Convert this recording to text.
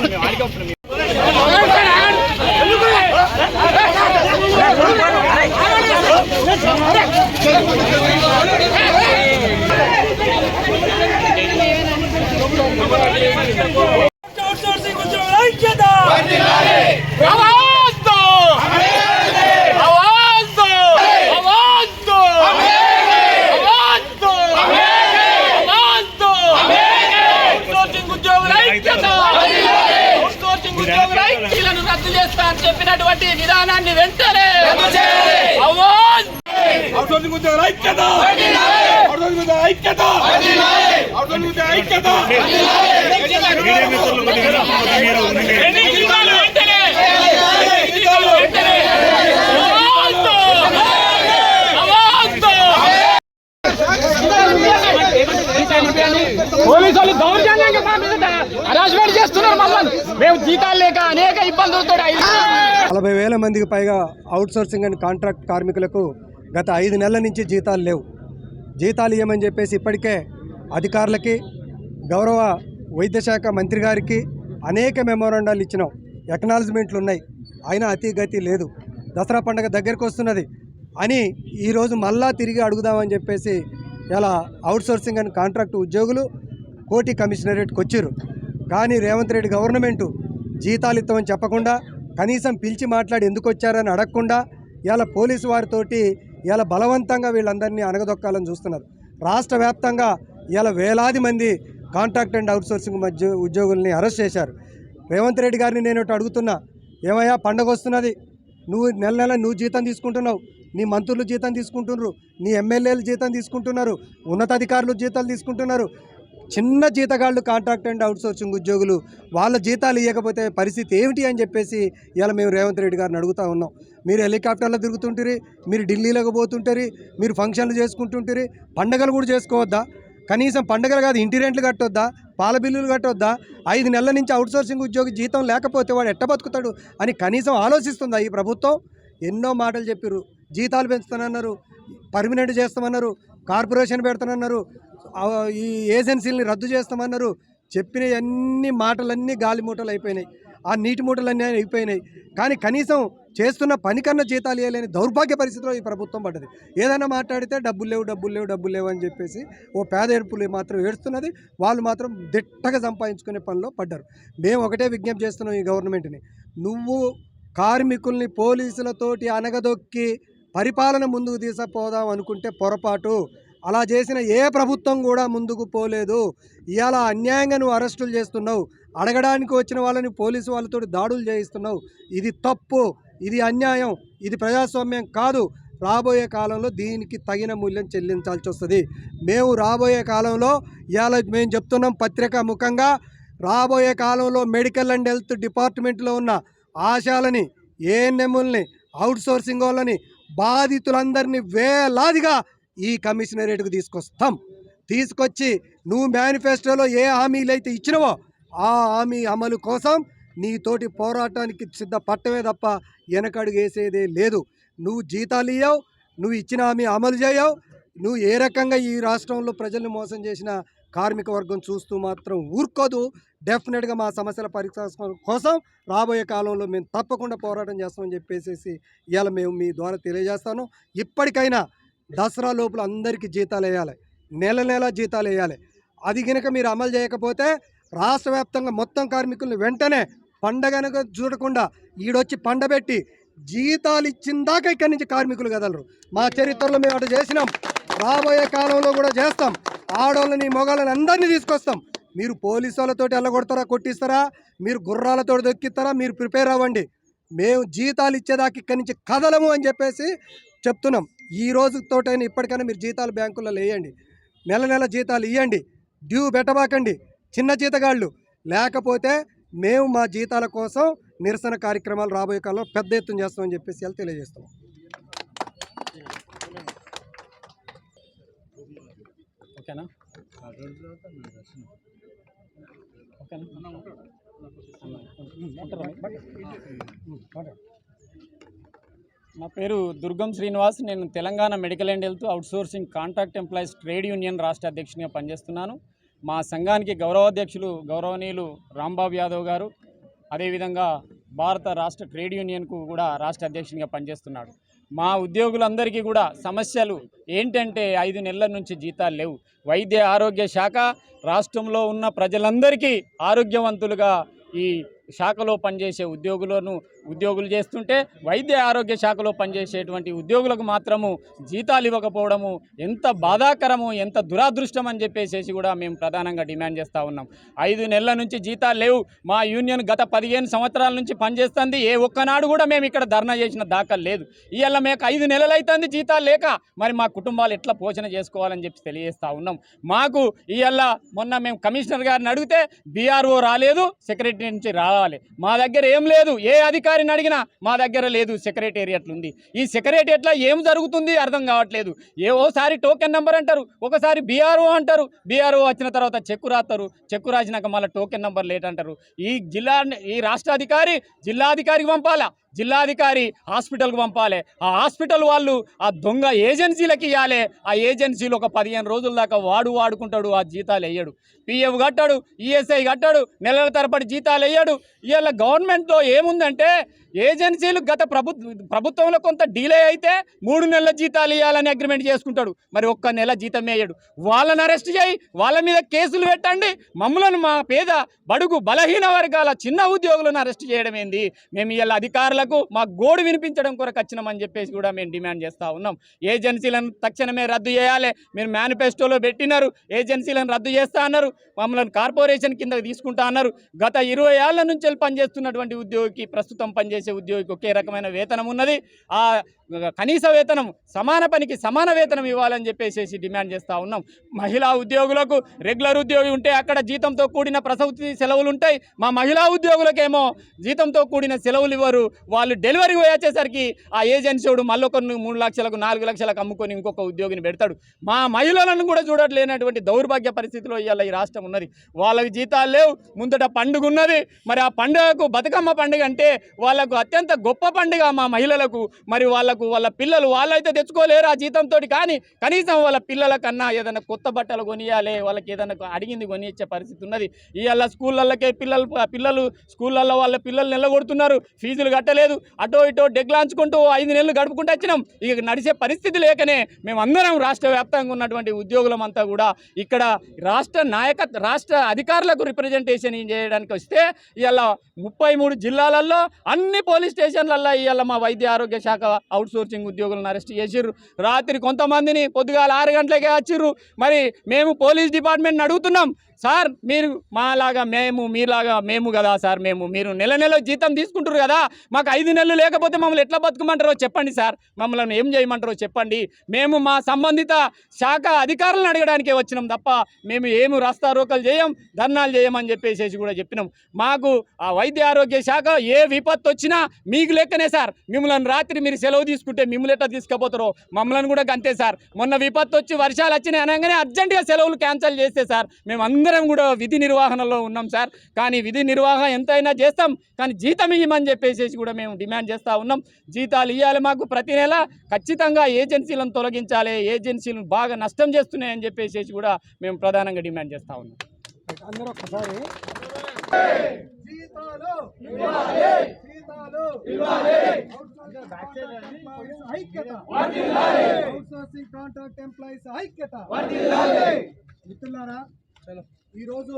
బయటికి వస్తున్నాం అవుట్సోర్సింగ్ ఉద్యోగుల ఐక్యత అవుట్సోర్సింగ్ ఉద్యోగుల ఐక్యత అవుట్సోర్సింగ్ ఉద్యోగుల ఐక్యతలను రద్దు చేస్తా చెప్పినటువంటి విధానాన్ని వెంటనే ఐక్యత ఐక్యత ఐక్యత ఎన్ని జీతాలు వెంటనే ఎన్ని జీతాలు వెంటనే అవాజ్ అవాజ్ పోలీసులు దౌర్జన్యంగా మా మీద హరాస్మెంట్ చేస్తున్నారు మమ్మల్ని మేము జీతాలు లేక అనేక ఇబ్బందులతో నలభై వేల మందికి పైగా అవుట్సోర్సింగ్ అండ్ కాంట్రాక్ట్ కార్మికులకు గత ఐదు నెలల నుంచి జీతాలు లేవు. జీతాలు ఇవ్వమని చెప్పేసి ఇప్పటికే అధికారులకి గౌరవ వైద్య శాఖ మంత్రి గారికి అనేక మెమోరాండాలు ఇచ్చినాం. ఎక్నాలజ్మెంట్లు ఉన్నాయి. అయినా అతి గతి లేదు. దసరా పండుగ దగ్గరకు వస్తున్నది. అని ఈరోజు మళ్ళా తిరిగి అడుగుదామని చెప్పేసి ఇలా అవుట్సోర్సింగ్ అండ్ కాంట్రాక్ట్ ఉద్యోగులు కోటి కమిషనరేట్కి వచ్చారు. కానీ రేవంత్ రెడ్డి గవర్నమెంటు జీతాలు ఇస్తామని చెప్పకుండా కనీసం పిలిచి మాట్లాడి ఎందుకు వచ్చారని అడగకుండా ఇలా పోలీసు వారితోటి ఇలా బలవంతంగా వీళ్ళందరినీ అనగదొక్కాలని చూస్తున్నారు. రాష్ట్ర వ్యాప్తంగా ఇలా వేలాది మంది కాంట్రాక్ట్ అండ్ అవుట్సోర్సింగ్ మధ్య ఉద్యోగుల్ని అరెస్ట్ చేశారు. రేవంత్ రెడ్డి గారిని నేను అడుగుతున్నా ఏమయ్యా పండగ వస్తున్నది? నువ్వు నెల నెల నువ్వు జీతం తీసుకుంటున్నావు. నీ మంత్రులు జీతం తీసుకుంటున్నారు నీ ఎమ్మెల్యేలు జీతం తీసుకుంటున్నారు ఉన్నతాధికారులు జీతాలు తీసుకుంటున్నారు. చిన్న జీతగాళ్ళు కాంట్రాక్ట్ అండ్ అవుట్సోర్సింగ్ ఉద్యోగులు వాళ్ళ జీతాలు ఇవ్వకపోతే పరిస్థితి ఏమిటి అని చెప్పేసి ఇలా మేము రేవంత్ రెడ్డి గారిని అడుగుతా ఉన్నాం. మీరు హెలికాప్టర్లో తిరుగుతుంటారు మీరు ఢిల్లీలోకి పోతుంటారు మీరు ఫంక్షన్లు చేసుకుంటుంటారు పండగలు కూడా చేసుకోవద్దా? కనీసం పండగలు కాదు ఇంటి రెంట్లు కట్టొద్దా? పాల బిల్లులు కట్టొద్దా? ఐదు నెలల నుంచి అవుట్సోర్సింగ్ ఉద్యోగి జీతం లేకపోతే వాడు ఎట్ట బతుకుతాడు అని కనీసం ఆలోచిస్తుందా ఈ ప్రభుత్వం? ఎన్నో మాటలు చెప్పారు జీతాలు పెంచుతానన్నారు పర్మనెంట్ చేస్తామన్నారు కార్పొరేషన్ పెడతానన్నారు ఈ ఏజెన్సీలని రద్దు చేస్తామన్నారు చెప్పిన అన్ని మాటలన్నీ గాలి మూటలు అయిపోయినాయి. ఆ నీటి మూటలన్నీ అయిపోయినాయి. కానీ కనీసం చేస్తున్న పని కన్నా జీతాలు ఇవ్వలేని దౌర్భాగ్య పరిస్థితిలో ఈ ప్రభుత్వం పడ్డది. ఏదైనా మాట్లాడితే డబ్బులు లేవు డబ్బులు లేవు డబ్బులు లేవు అని చెప్పేసి ఓ పేద ఏడుపులు మాత్రం ఏడుస్తున్నది. వాళ్ళు మాత్రం దిట్టగా సంపాదించుకునే పనిలో పడ్డారు. మేము ఒకటే విజ్ఞప్తి చేస్తున్నాం ఈ గవర్నమెంట్ని. నువ్వు కార్మికుల్ని పోలీసులతోటి అనగదొక్కి పరిపాలన ముందుకు తీసుకుపోదాం అనుకుంటే పొరపాటు. అలా చేసిన ఏ ప్రభుత్వం కూడా ముందుకు పోలేదు. ఇవాళ అన్యాయంగా నువ్వు అరెస్టులు చేస్తున్నావు. అడగడానికి వచ్చిన వాళ్ళని పోలీసు వాళ్ళతో దాడులు చేయిస్తున్నావు. ఇది తప్పు ఇది అన్యాయం ఇది ప్రజాస్వామ్యం కాదు. రాబోయే కాలంలో దీనికి తగిన మూల్యం చెల్లించాల్సి వస్తుంది. మేము రాబోయే కాలంలో ఇవాళ మేము చెప్తున్నాం పత్రిక ముఖంగా రాబోయే కాలంలో మెడికల్ అండ్ హెల్త్ డిపార్ట్మెంట్లో ఉన్న ఆశాలని ఏఎన్ఎంలని అవుట్సోర్సింగ్ వాళ్ళని బాధితులందరినీ వేలాదిగా ఈ కమిషనరేట్కు తీసుకొస్తాం. తీసుకొచ్చి నువ్వు మేనిఫెస్టోలో ఏ హామీలు అయితే ఇచ్చినవో ఆ హామీ అమలు కోసం నీతోటి పోరాటానికి సిద్ధపట్టమే తప్ప వెనకడుగు వేసేదే లేదు. నువ్వు జీతాలు ఇవ్వవు నువ్వు ఇచ్చిన హామీ అమలు చేయవు నువ్వు ఏ రకంగా ఈ రాష్ట్రంలో ప్రజల్ని మోసం చేసిన కార్మిక వర్గం చూస్తూ మాత్రం ఊరుకోదు. డెఫినెట్గా మా సమస్యల పరిష్కారం కోసం రాబోయే కాలంలో మేము తప్పకుండా పోరాటం చేస్తామని చెప్పేసి ఇవాళ మేము మీ ద్వారా తెలియజేస్తాను. ఇప్పటికైనా దసరా లోపల అందరికీ జీతాలు వేయాలి. నెల నెల జీతాలు వేయాలి. అది కనుక మీరు అమలు చేయకపోతే రాష్ట్ర వ్యాప్తంగా మొత్తం కార్మికులను వెంటనే పండగనక చూడకుండా ఈడొచ్చి పండబెట్టి జీతాలు ఇచ్చిందాక ఇక్కడి నుంచి కార్మికులు కదలరు. మా చరిత్రలో మేము అటు చేసినాం. రాబోయే కాలంలో కూడా చేస్తాం. ఆడవాళ్ళని మొగాళ్ళని అందరినీ తీసుకొస్తాం. మీరు పోలీసు వాళ్ళతోటి వెళ్ళగొడతారా కొట్టిస్తారా? మీరు గుర్రాలతో దొక్కిస్తారా? మీరు ప్రిపేర్ అవ్వండి. మేము జీతాలు ఇచ్చేదాకా ఇక్కడి నుంచి కదలము అని చెప్పేసి చెప్తున్నాం. ఈ రోజుతోటైనా ఇప్పటికైనా మీరు జీతాలు బ్యాంకులలో వేయండి నెల నెల జీతాలు ఇవ్వండి డ్యూ పెట్టబాకండి. చిన్న జీతగాళ్ళు. లేకపోతే మేము మా జీతాల కోసం నిరసన కార్యక్రమాలు రాబోయే కాలంలో పెద్ద ఎత్తున చేస్తామని చెప్పేసి ఇలా తెలియజేస్తాం ఓకేనా? నా పేరు దుర్గం శ్రీనివాస్. నేను Telangana medical and health outsourcing contract employees trade union రాష్ట్ర అధ్యక్షునిగా పనిచేస్తున్నాను. మా సంఘానికి గౌరవాధ్యక్షులు గౌరవనీయులు రాంబాబు యాదవ్ గారు అదేవిధంగా భారత రాష్ట్ర ట్రేడ్ యూనియన్కు కూడా రాష్ట్ర అధ్యక్షునిగా పనిచేస్తున్నాడు. మా ఉద్యోగులందరికీ కూడా సమస్యలు ఏంటంటే ఐదు నెలల నుంచి జీతాలు లేవు. వైద్య ఆరోగ్య శాఖ రాష్ట్రంలో ఉన్న ప్రజలందరికీ ఆరోగ్యవంతులుగా ఈ శాఖలో పనిచేసే ఉద్యోగులను ఉద్యోగులు చేస్తుంటే వైద్య ఆరోగ్య శాఖలో పనిచేసేటువంటి ఉద్యోగులకు మాత్రము జీతాలు ఇవ్వకపోవడము ఎంత బాధాకరము ఎంత దురాదృష్టం అని చెప్పేసి కూడా మేము ప్రధానంగా డిమాండ్ చేస్తూ ఉన్నాం. ఐదు నెలల నుంచి జీతాలు లేవు. మా యూనియన్ గత పదిహేను సంవత్సరాల నుంచి పనిచేస్తుంది. ఏ ఒక్కనాడు కూడా మేము ఇక్కడ ధర్నా చేసిన దాఖలు లేదు. ఇవాళ మేము ఐదు నెలలు అవుతుంది జీతాలు లేక. మరి మా కుటుంబాలు ఎట్లా పోషణ చేసుకోవాలని చెప్పి తెలియజేస్తూ ఉన్నాం. మాకు ఇవాళ మొన్న మేము కమిషనర్ గారిని అడిగితే బీఆర్ఓ రాలేదు సెక్రటరీ నుంచి కావాలి. మా దగ్గర ఏం లేదు. ఏ అధికారిని అడిగినా మా దగ్గర లేదు. సెక్రటేరియట్లు ఉంది. ఈ సెక్రటేరియట్లో ఏం జరుగుతుంది అర్థం కావట్లేదు. ఏ ఓసారి టోకెన్ నెంబర్ అంటారు. ఒకసారి బీఆర్ఓ అంటారు. బీఆర్ఓ వచ్చిన తర్వాత చెక్కు రాస్తారు. చెక్కు రాసినాక మళ్ళీ టోకెన్ నెంబర్ లేట్ అంటారు. ఈ జిల్లా ఈ రాష్ట్ర అధికారి జిల్లాధికారికి పంపాలా? జిల్లాధికారి హాస్పిటల్కు పంపాలి. ఆ హాస్పిటల్ వాళ్ళు ఆ దొంగ ఏజెన్సీలకి ఇవ్వాలి ఆ ఏజెన్సీలు ఒక పదిహేను రోజుల దాకా వాడు వాడుకుంటాడు ఆ జీతాలు వేయడు. పిఎఫ్ కట్టాడు ఈఎస్ఐ కట్టాడు నెలల తరబడి జీతాలు వేయడు. ఇవాళ గవర్నమెంట్లో ఏముందంటే ఏజెన్సీలు గత ప్రభుత్వ ప్రభుత్వంలో కొంత డీలే అయితే మూడు నెలల జీతాలు ఇవ్వాలని అగ్రిమెంట్ చేసుకుంటాడు. మరి ఒక్క నెల జీతం వేయడు. వాళ్ళని అరెస్ట్ చేయి వాళ్ళ మీద కేసులు పెట్టండి. మమ్మలను మా పేద బడుగు బలహీన వర్గాల చిన్న ఉద్యోగులను అరెస్ట్ చేయడం ఏంది? మేము ఇవాళ అధికారులకు మా గోడు వినిపించడం కొరకు వచ్చినామని చెప్పేసి కూడా మేము డిమాండ్ చేస్తూ ఉన్నాం. ఏజెన్సీలను తక్షణమే రద్దు చేయాలి. మీరు మేనిఫెస్టోలో పెట్టినారు. ఏజెన్సీలను రద్దు చేస్తా అన్నారు. మమ్మల్ని కార్పొరేషన్ కింద తీసుకుంటా అన్నారు. గత ఇరవై ఏళ్ళ నుంచి పనిచేస్తున్నటువంటి ఉద్యోగికి ప్రస్తుతం పనిచేసే ఉద్యోగికి ఒకే రకమైన వేతనం ఉన్నది. ఆ కనీస వేతనం సమాన పనికి సమాన వేతనం ఇవ్వాలని చెప్పేసి డిమాండ్ చేస్తూ ఉన్నాం. మహిళా ఉద్యోగులకు రెగ్యులర్ ఉద్యోగి ఉంటే అక్కడ జీతంతో కూడిన ప్రసూతి సెలవులు ఉంటాయి. మా మహిళా ఉద్యోగులకేమో జీతంతో కూడిన సెలవులు ఇవ్వరు. వాళ్ళు డెలివరీ పోయి వచ్చేసరికి ఆ ఏజెన్సీడు మళ్ళొకరిని మూడు లక్షలకు నాలుగు లక్షలకు అమ్ముకొని ఇంకొక ఉద్యోగిని పెడతాడు. మా మహిళలను కూడా చూడట్లేనటువంటి దౌర్భాగ్య పరిస్థితిలో ఇవాళ ఈ రాష్ట్రం ఉన్నది. వాళ్ళకి జీతాలు లేవు. ముందట పండుగ ఉన్నది. మరి ఆ పండుగకు బతుకమ్మ పండుగ అంటే వాళ్ళకు అత్యంత గొప్ప పండుగ మా మహిళలకు. మరి వాళ్ళకు వాళ్ళ పిల్లలు వాళ్ళైతే తెచ్చుకోలేరు ఆ జీతంతో కానీ కనీసం వాళ్ళ పిల్లలకన్నా ఏదైనా కొత్త బట్టలు కొనియాలి వాళ్ళకి ఏదైనా అడిగింది కొనిచ్చే పరిస్థితి ఉన్నది. ఇవాళ స్కూళ్ళకే పిల్లలు పిల్లలు స్కూళ్ళల్లో వాళ్ళ పిల్లలు నిలగొడుతున్నారు. ఫీజులు కట్టలేదు. అటో ఇటో డెగ్లాంచుకుంటూ ఐదు నెలలు గడుపుకుంటూ వచ్చినాం. ఇక నడిచే పరిస్థితి లేకనే మేమందరం రాష్ట్ర వ్యాప్తంగా ఉన్నటువంటి ఉద్యోగులమంతా కూడా ఇక్కడ రాష్ట్ర నాయక రాష్ట్ర అధికారులకు రిప్రజెంటేషన్ చేయడానికి వస్తే ఇవాళ ముప్పై మూడు జిల్లాలలో అన్ని పోలీస్ స్టేషన్లలో ఇవాళ మా వైద్య ఆరోగ్య శాఖ అవుట్ సోర్సింగ్ ఉద్యోగులను అరెస్ట్ చేసిర్రు. రాత్రి కొంతమందిని పొద్దుగాల ఆరు గంటలకే వచ్చిర్రు. మరి మేము పోలీస్ డిపార్ట్మెంట్ని అడుగుతున్నాం. సార్ మీరు మాలాగా మేము మీలాగా మేము కదా సార్ మేము మీరు నెల నెల జీతం తీసుకుంటారు కదా మాకు ఐదు నెలలు లేకపోతే మమ్మల్ని ఎట్లా బతుకమంటారో చెప్పండి సార్. మమ్మల్ని ఏం చేయమంటారో చెప్పండి. మేము మా సంబంధిత శాఖ అధికారులను అడగడానికే వచ్చినాం తప్ప మేము ఏమి రాస్తారోకలు చేయం ధర్నాలు చేయమని చెప్పేసేసి కూడా చెప్పినాం. మాకు ఆ వైద్య ఆరోగ్య శాఖ ఏ విపత్తు వచ్చినా మీకు లెక్కనే సార్. మిమ్మల్ని రాత్రి మీరు సెలవు తీసుకుంటే మిమ్మల్ని ఎట్లా తీసుకుపోతారో మమ్మల్ని కూడా అంతే సార్. మొన్న విపత్తు వచ్చి వర్షాలు వచ్చినాయి అనగానే అర్జెంటుగా సెలవులు క్యాన్సిల్ చేస్తే సార్. మేము అందరం కూడా విధి నిర్వహణలో ఉన్నాం సార్. కానీ విధి నిర్వహణ ఎంతైనా చేస్తాం. కానీ జీతం ఇవ్వమని చెప్పేసి కూడా మేము డిమాండ్ చేస్తూ ఉన్నాం. జీతాలు ఇవ్వాలి మాకు ప్రతి నెల. ఖచ్చితంగా ఏజెన్సీలను తొలగించాలి. ఏజెన్సీలను బాగా నష్టం చేస్తున్నాయని చెప్పేసి కూడా మేము ప్రధానంగా డిమాండ్ చేస్తూ ఉన్నాం. అందరూ ఒక్కసారి. జీతాలు జీతాలు ఐక్యత అవుట్సోర్సింగ్ కాంట్రాక్ట్ ఎంప్లాయీస్ ఐక్యత. మిత్రులారా ఈరోజు